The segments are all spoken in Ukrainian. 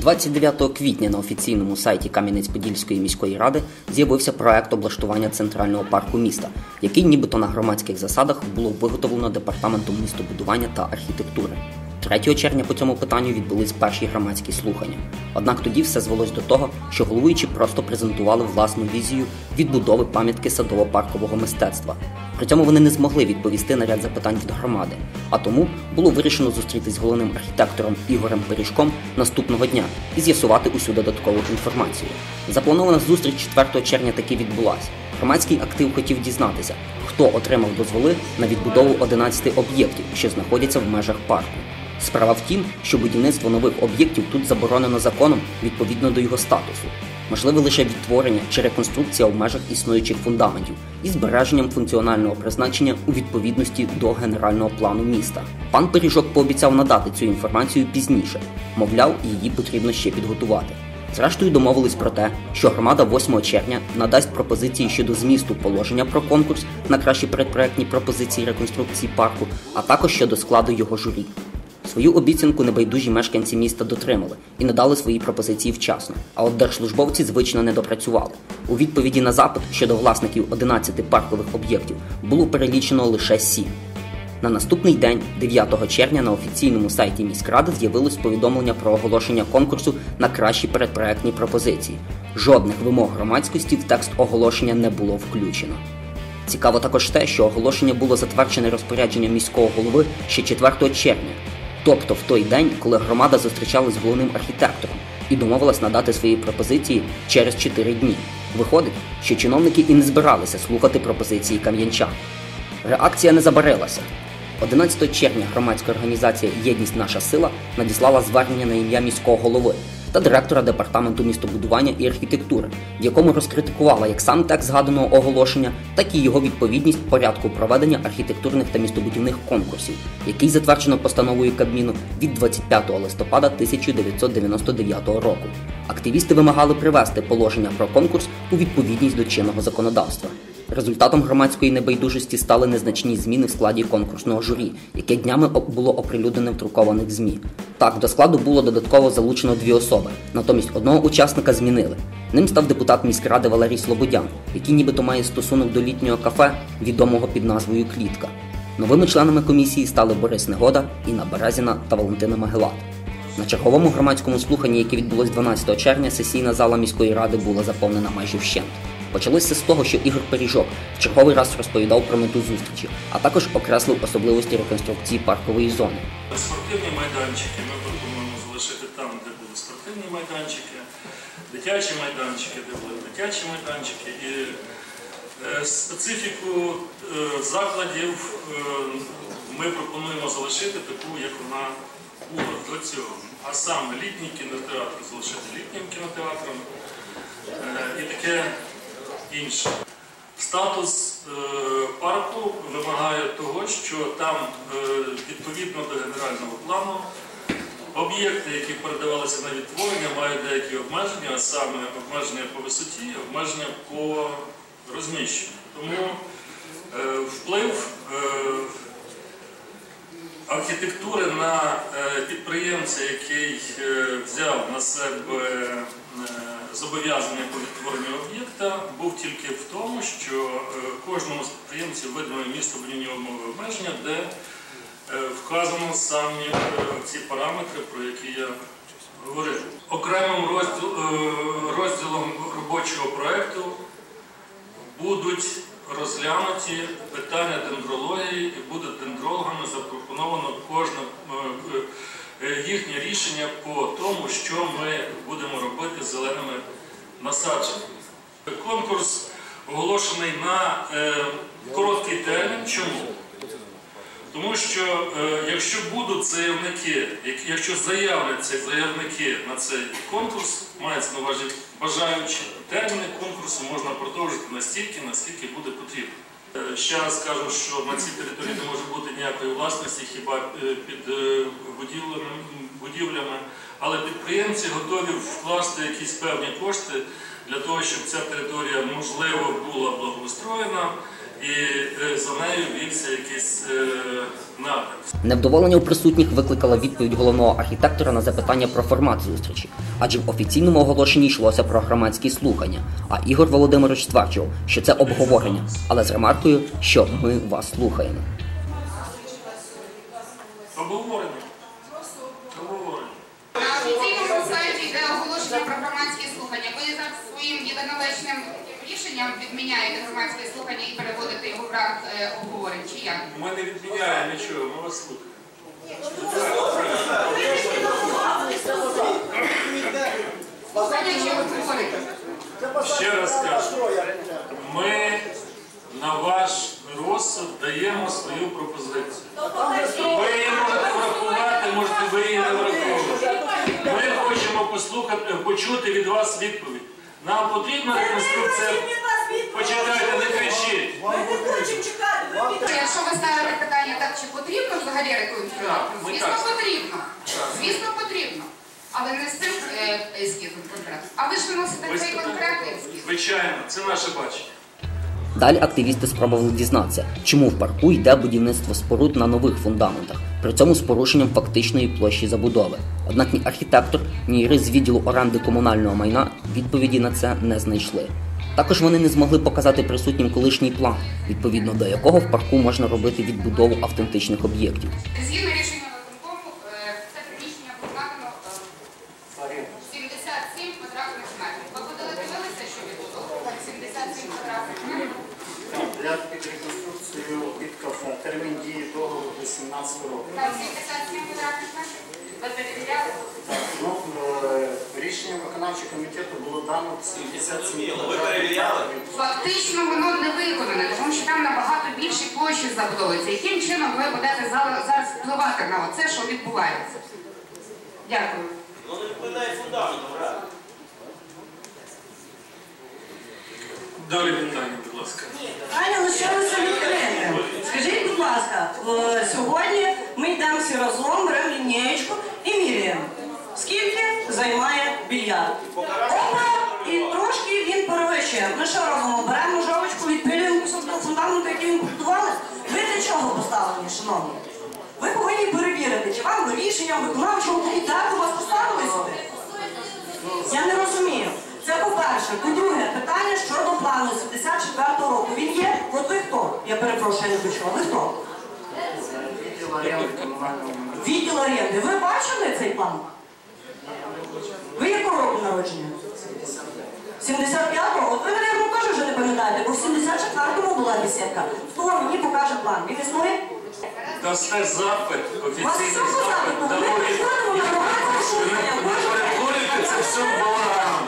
29 квітня на офіційному сайті Кам'янець-Подільської міської ради з'явився проект облаштування центрального парку міста, який нібито на громадських засадах було виготовлено департаментом містобудування та архітектури. 3 червня по цьому питанню відбулись перші громадські слухання. Однак тоді все звелось до того, що головуючі просто презентували власну візію відбудови пам'ятки садово-паркового мистецтва. При цьому вони не змогли відповісти на ряд запитань від громади, а тому було вирішено зустрітись з головним архітектором Ігорем Пиріжком наступного дня і з'ясувати усю додаткову інформацію. Запланована зустріч 4 червня таки відбулася. Громадський актив хотів дізнатися, хто отримав дозволи на відбудову 11 об'єктів, що знаходяться в межах парку. Справа в тім, що будівництво нових об'єктів тут заборонено законом відповідно до його статусу. Можливе лише відтворення чи реконструкція в межах існуючих фундаментів із збереженням функціонального призначення у відповідності до генерального плану міста. Пан Пиріжок пообіцяв надати цю інформацію пізніше, мовляв, її потрібно ще підготувати. Зрештою, домовились про те, що громада 8 червня надасть пропозиції щодо змісту положення про конкурс на кращі передпроектні пропозиції реконструкції парку, а також щодо складу його журі. Свою обіцянку небайдужі мешканці міста дотримали і надали свої пропозиції вчасно. А от держслужбовці звично не допрацювали. У відповіді на запит щодо власників 11 паркових об'єктів було перелічено лише 7. На наступний день, 9 червня, на офіційному сайті міськради з'явилось повідомлення про оголошення конкурсу на кращі передпроектні пропозиції. Жодних вимог громадськості в текст оголошення не було включено. Цікаво також те, що оголошення було затверджене розпорядженням міського голови ще 4 червня, тобто в той день, коли громада зустрічалась з головним архітектором і домовилась надати свої пропозиції через 4 дні. Виходить, що чиновники і не збиралися слухати пропозиції кам'янчан. Реакція не забарилася. 11 червня громадська організація Єдність наша сила надіслала звернення на ім'я міського голови та директора департаменту містобудування і архітектури, в якому розкритикувала як сам текст згаданого оголошення, так і його відповідність порядку проведення архітектурних та містобудівних конкурсів, який затверджено постановою Кабміну від 25 листопада 1999 року. Активісти вимагали привести положення про конкурс у відповідність до чинного законодавства. Результатом громадської небайдужості стали незначні зміни в складі конкурсного журі, яке днями було оприлюднене в друкованих ЗМІ. Так, до складу було додатково залучено дві особи, натомість одного учасника змінили. Ним став депутат міськради Валерій Слободян, який нібито має стосунок до літнього кафе, відомого під назвою Клітка. Новими членами комісії стали Борис Негода, Інна Березіна та Валентина Магелат. На черговому громадському слуханні, яке відбулось 12 червня, сесійна зала міської ради була заповнена майже вщент. Почалося з того, що Ігор Пиріжок в черговий раз розповідав про мету зустрічі, а також окреслив особливості реконструкції паркової зони. Спортивні майданчики ми пропонуємо залишити там, де були спортивні майданчики, дитячі майданчики, де були дитячі майданчики. І е, специфіку е, закладів е, ми пропонуємо залишити таку, як вона була до цього. А саме літній кінотеатр залишити літнім кінотеатром і таке інше. Статус е, парку вимагає того, що там е, відповідно до генерального плану об'єкти, які передавалися на відтворення, мають деякі обмеження, а саме обмеження по висоті, обмеження по розміщенню. Тому е, вплив архітектури на підприємця, який взяв на себе зобов'язання по відтворенню об'єкта був тільки в тому, що е, кожному з підприємців видано місто будівні умови обмеження, де е, вказано самі е, ці параметри, про які я говорив. Окремим розділом робочого проєкту будуть розглянуті питання дендрології і буде дендрологами запропоновано кожне їхнє рішення по тому, що ми будемо робити з зеленими насадженнями. Конкурс оголошений на е, короткий термін. Чому? Тому що е, якщо будуть заявники, якщо заявляться заявники на цей конкурс, мається на увазі бажаючі, терміни конкурсу можна продовжити настільки, наскільки буде потрібно. Е, ще раз скажу, що на цій території не може бути ніякої власності, хіба е, під е, будівлями, але підприємці готові вкласти якісь певні кошти для того, щоб ця територія можливо була благоустроєна і за нею вівся якийсь напрям. Невдоволення у присутніх викликала відповідь головного архітектора на запитання про формат зустрічі, адже в офіційному оголошенні йшлося про громадські слухання. А Ігор Володимирович стверджував, що це обговорення, але з ремаркою, що ми вас слухаємо. Обговорення. На офіційному сайті йде оголошення про громадські слухання. Ви за своїм єдиновечним рішенням відміняєте громадські слухання і переводите його в ранг е, обговорень, чи як? Ми не відміняємо нічого, ми вас слухаємо. Слухання чи обговорення? Ще раз кажу, ми на ваш розсуд даємо свою пропозицію. Ви її можете врахувати, можете ви її не враховувати. Ми хочемо послухати, почути від вас відповідь. Нам потрібна реконструкція. Почекайте, не кричіть. Якщо ви ставите питання так, чи потрібно взагалі реконструкція? ми Звісно, так. потрібно. Звісно, потрібно. Але не з цим е, ескізом конкретно. А ви ж виносите Ви цей конкретний ескіз. Звичайно, це наше бачення. Далі активісти спробували дізнатися, чому в парку йде будівництво споруд на нових фундаментах, при цьому з порушенням фактичної площі забудови. Однак ні архітектор, ні юрист з відділу оренди комунального майна відповіді на це не знайшли. Також вони не змогли показати присутнім колишній план, відповідно до якого в парку можна робити відбудову автентичних об'єктів. Згідно рішення виконкому, е, це приміщення було надано е, 77 квадратних метрів. Ви ходили дивилися, що відбудовували 77 квадратних метрів? Для під реконструкцію від кафе термін дії договору до 17 років. Там 77 квадратних метрів. Ви перевіряли? Ну, е, рішенням виконавчого комітету було дано 77 Ви перевіряли? Фактично воно не виконане, тому що там набагато більші площі забудовуються. Яким чином ви будете за- зараз впливати на це, що відбувається? Дякую. Ну не вкладає фундамент, брат. Далі питання, будь ласка. Питання лишилося відкритим. Скажіть, будь ласка, е, сьогодні ми йдемо всі разом, беремо лінієчку вам рішенням виконавчого комітету вас поставили? Я не розумію. Це по-перше. По-друге, питання щодо плану 74-го року. Він є? От ви хто? Я перепрошую, я не почула. Ви хто? відділ оренди. Ви бачили цей план? Ви якого року народження? 75-го? От ви, мабуть, теж вже не пам'ятаєте, бо в 74-му була бесідка. Хто мені покаже план? Він існує? Дасте запит, офіційний запит, громадське Не перетворюйте це все в балаган.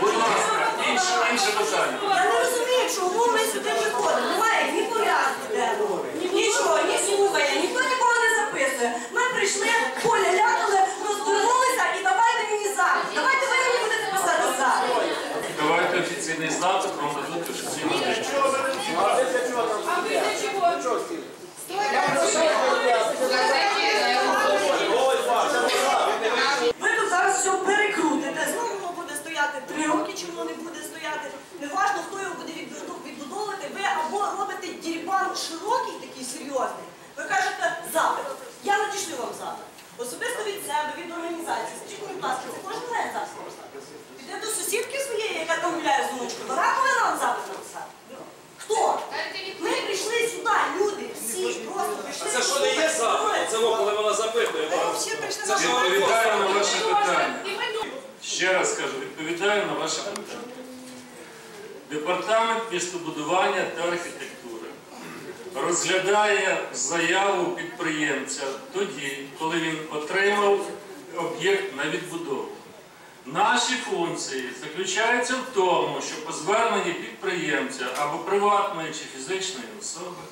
Будь ласка, інше, інше питання. Я не розумію, чому ми сюди приходимо. Немає ні порядку денного, нічого, ні слухання, ніхто нікого не записує. Ми прийшли, поля лякали, розвернулися і давайте мені запит. Давайте ви мені будете писати запит. Давайте офіційний запит, вам дадуть офіційну відповідь. Ви тут зараз все перекрутите. Знову воно буде стояти три роки, чи воно не буде стояти. Неважно, хто його буде відбуду- відбудовувати. Ви або робите дірбан широкий, такий серйозний. Ви кажете запит. Я надішлю вам запит. Особисто від себе, від організації. Скажіть, будь ласка, це кожен має запит написати? Піде до сусідки своєї, яка там гуляє з внучкою. Вона повинна вам запит написати. Хто? Ми прийшли сюди, люди, всі просто прийшли. Це що не є запит? Це коли вона запитує. Ми всі прийшли Це на Відповідаю на ваше питання. Ще раз кажу, відповідаю на ваше питання. Департамент містобудування та архітектури розглядає заяву підприємця тоді, коли він отримав об'єкт на відбудову. Наші функції заключаються в тому, що по зверненні підприємця або приватної чи фізичної особи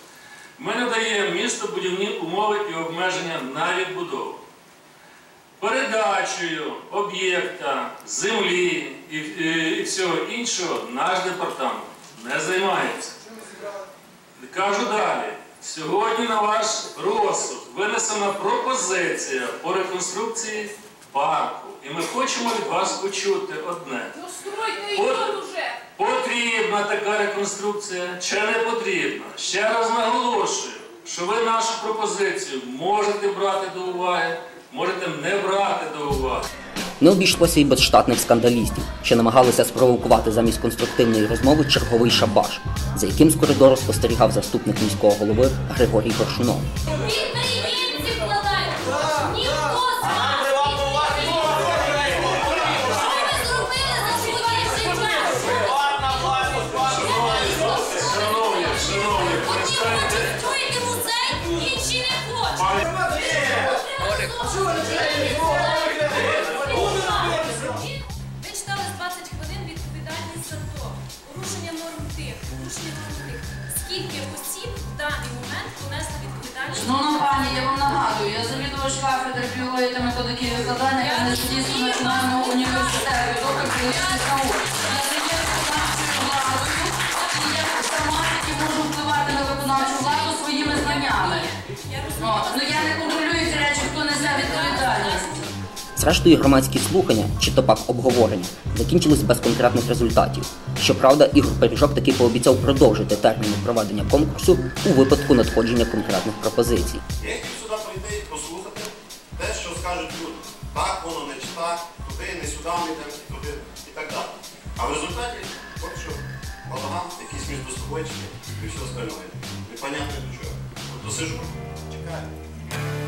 ми надаємо містобудівні умови і обмеження на відбудову передачею об'єкта, землі і, всього іншого наш департамент не займається. Кажу далі. Сьогодні на ваш розсуд винесена пропозиція по реконструкції парку. І ми хочемо від вас почути одне. Ну От. Потрібна така реконструкція чи не потрібна? Ще раз наголошую, що ви нашу пропозицію можете брати до уваги, можете не брати до уваги. Не обійшлося і без штатних скандалістів, що намагалися спровокувати замість конструктивної розмови черговий шабаш, за яким з коридору спостерігав заступник міського голови Григорій Горшунов. Скільки осіб в даний момент понесли відповідальність? Шановна пані, я вам нагадую, я завідувач кафедри біології та методики викладання Кам'янець-Подільського національного університету, доктор біологічних наук. Я не є виконавчою владою, і я сама таки можу впливати на виконавчу владу своїми знаннями. Ну я не контролюю Зрештою, громадські слухання, чи то пак обговорення, закінчились без конкретних результатів. Щоправда, Ігор Пиріжок таки пообіцяв продовжити терміни проведення конкурсу у випадку надходження конкретних пропозицій. Я хотів сюди прийти і послухати те, що скажуть люди. Так, воно не так, туди, не сюди, ми і туди, і так далі. А в результаті, от що, балаган, якісь міждосховички і все остальное. Непонятно до чого. Тобто сижу, чекаю.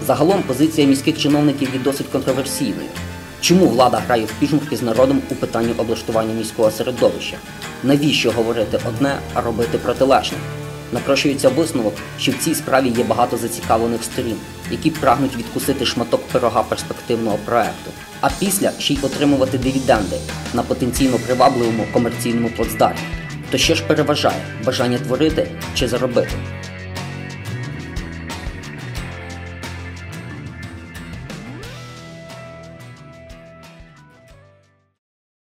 Загалом позиція міських чиновників є досить контроверсійною. Чому влада грає в піжмурки з народом у питанні облаштування міського середовища? Навіщо говорити одне, а робити протилежне? Напрошується висновок, що в цій справі є багато зацікавлених сторін, які прагнуть відкусити шматок пирога перспективного проекту, а після ще й отримувати дивіденди на потенційно привабливому комерційному плацдармі. То що ж переважає бажання творити чи заробити?